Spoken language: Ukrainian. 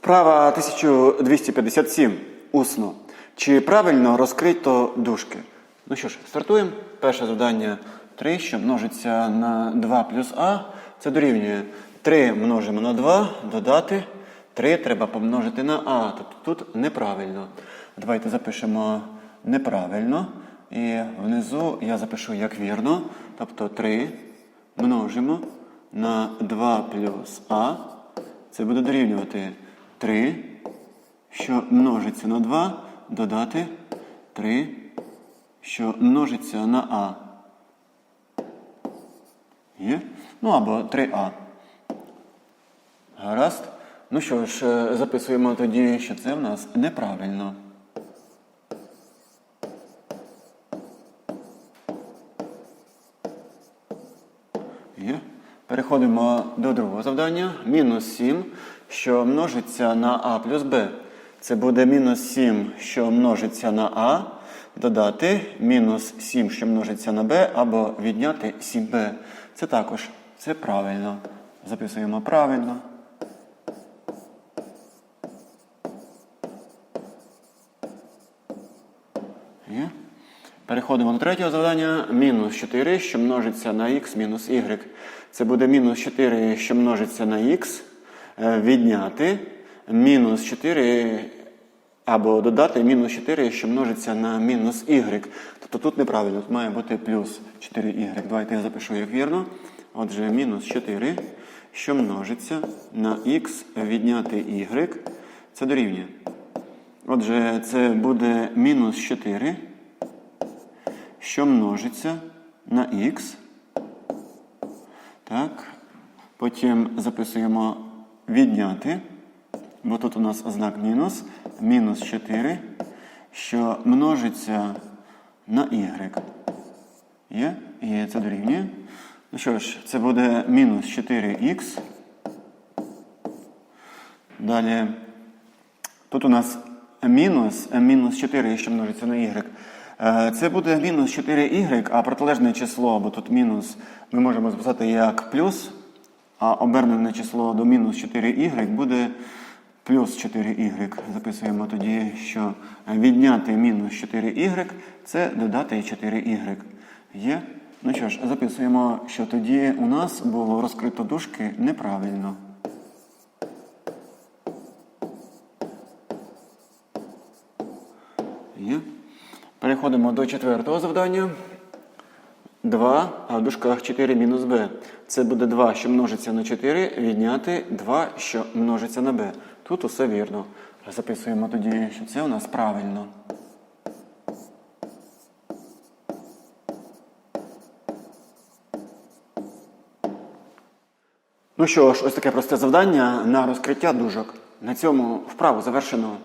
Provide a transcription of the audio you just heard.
Вправа 1257. Усно. Чи правильно розкрито дужки? Ну що ж, стартуємо. Перше завдання 3, що множиться на 2 плюс А. Це дорівнює 3 множимо на 2, додати 3 треба помножити на А. Тобто тут неправильно. Давайте запишемо неправильно. І внизу я запишу як вірно. Тобто 3 множимо на 2 плюс А. Це буде дорівнювати 3, що множиться на 2, додати 3, що множиться на А. Є? Ну або 3А. Гаразд. Ну що ж, е, записуємо тоді, що це в нас неправильно. Є. Переходимо до другого завдання. Мінус 7, що множиться на А плюс Б. Це буде мінус 7, що множиться на А, додати мінус 7, що множиться на Б, або відняти 7Б. Це також це правильно. Записуємо правильно. Є. Переходимо до третього завдання. Мінус 4, що множиться на х мінус y. Це буде мінус 4, що множиться на х, е, відняти мінус 4 або додати мінус 4, що множиться на мінус y. Тобто тут неправильно, тут має бути плюс 4y. Давайте я запишу як вірно. Отже, мінус 4, що множиться на х відняти y. Це дорівнює. Отже, це буде мінус 4 що множиться на х. Так. Потім записуємо відняти, бо тут у нас знак мінус. Мінус 4, що множиться на y. Є? І це дорівнює. Ну що ж, це буде мінус 4х. Далі. Тут у нас мінус, мінус 4, що множиться на y. Е, Це буде мінус 4y, а протилежне число, бо тут мінус ми можемо записати як плюс, а обернене число до мінус 4y буде плюс 4y. Записуємо тоді, що відняти мінус 4y це додати 4y. Є? Ну що ж, записуємо, що тоді у нас було розкрито дужки неправильно. Є. Переходимо до четвертого завдання. 2, а в дужках 4 мінус b. Це буде 2, що множиться на 4, відняти 2, що множиться на b. Тут усе вірно. Записуємо тоді, що це у нас правильно. Ну що ж, ось таке просте завдання на розкриття дужок. На цьому вправу завершено.